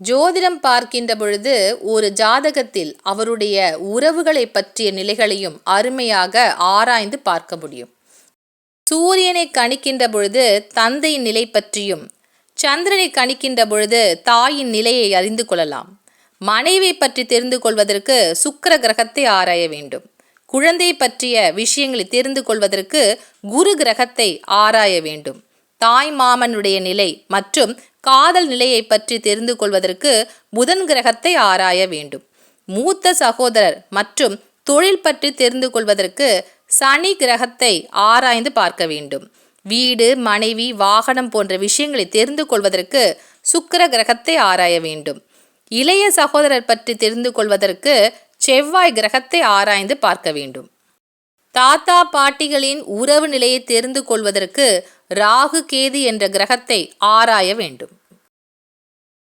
ஜோதிடம் பார்க்கின்ற பொழுது ஒரு ஜாதகத்தில் அவருடைய உறவுகளை பற்றிய நிலைகளையும் அருமையாக ஆராய்ந்து பார்க்க முடியும். சூரியனை கணிக்கின்ற பொழுது தந்தையின் நிலை பற்றியும் சந்திரனை கணிக்கின்ற பொழுது தாயின் நிலையை அறிந்து கொள்ளலாம். மனைவி பற்றி தெரிந்து கொள்வதற்கு சுக்கிர கிரகத்தை ஆராய வேண்டும். குழந்தை பற்றிய விஷயங்களை தெரிந்து கொள்வதற்கு குரு கிரகத்தை ஆராய வேண்டும். தாய் மாமனுடைய நிலை மற்றும் காதல் நிலையை பற்றி தெரிந்து கொள்வதற்கு புதன் கிரகத்தை ஆராய வேண்டும். மூத்த சகோதரர் மற்றும் தொழில் பற்றி தெரிந்து கொள்வதற்கு சனி கிரகத்தை ஆராய்ந்து பார்க்க வேண்டும். வீடு மனைவி வாகனம் போன்ற விஷயங்களை தெரிந்து கொள்வதற்கு சுக்கிர கிரகத்தை ஆராய வேண்டும். இளைய சகோதரர் பற்றி தெரிந்து கொள்வதற்கு செவ்வாய் கிரகத்தை ஆராய்ந்து பார்க்க வேண்டும். தாத்தா பாட்டிகளின் உறவு நிலையை தெரிந்து கொள்வதற்கு ராகு கேது என்ற கிரகத்தை ஆராய வேண்டும்.